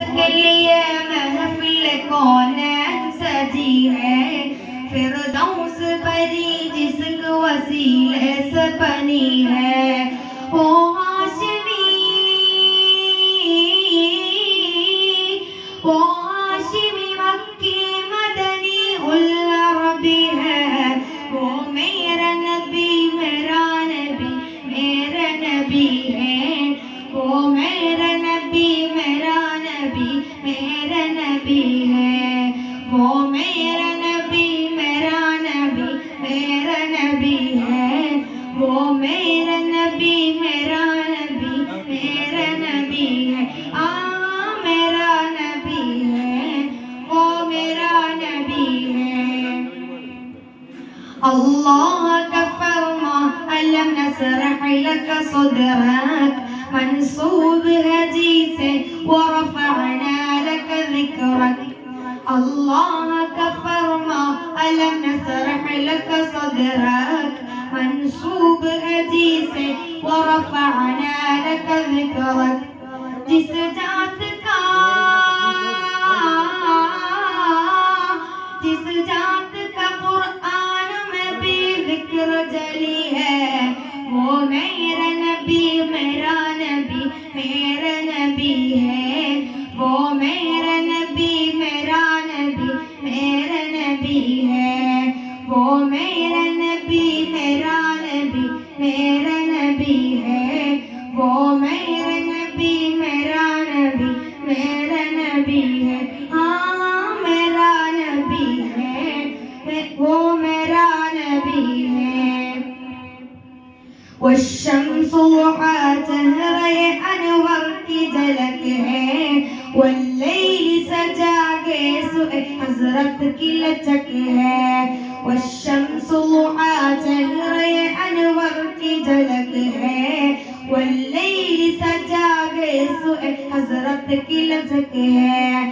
کے لیے محفل کون سجی ہے فردوس بری جس کو وسیلے سے بنی ہے او ہاشمی او ہاشمی مکی مدنی العربی ہے وہ میرا نبی میرا نبی میرا نبی ہے میرا نبی ہے وہ میرا نبی میرا نبی میرا نبی ہے وہ میرا نبی میرا نبی میرا نبی ہے آ نسرح لك صدرك منصوب حجی سے ورفعنا الله كفر ما ألم نسرح لك صدرك؟ منصوب هديث ورفعنا لك ذكرك. جس ذات کا جس ذات کا قرآن میں بھی ذکر جلی ہے. وہ میرا نبی میرا نبی میرا نبی والشمس وحاتها یہ انور کی جھلک ہے واللیل سجا کے سوئے حضرت کی لچک ہے والشمس وحاتها یہ انور کی جھلک ہے واللیل سجا کے سوئے حضرت کی لچک ہے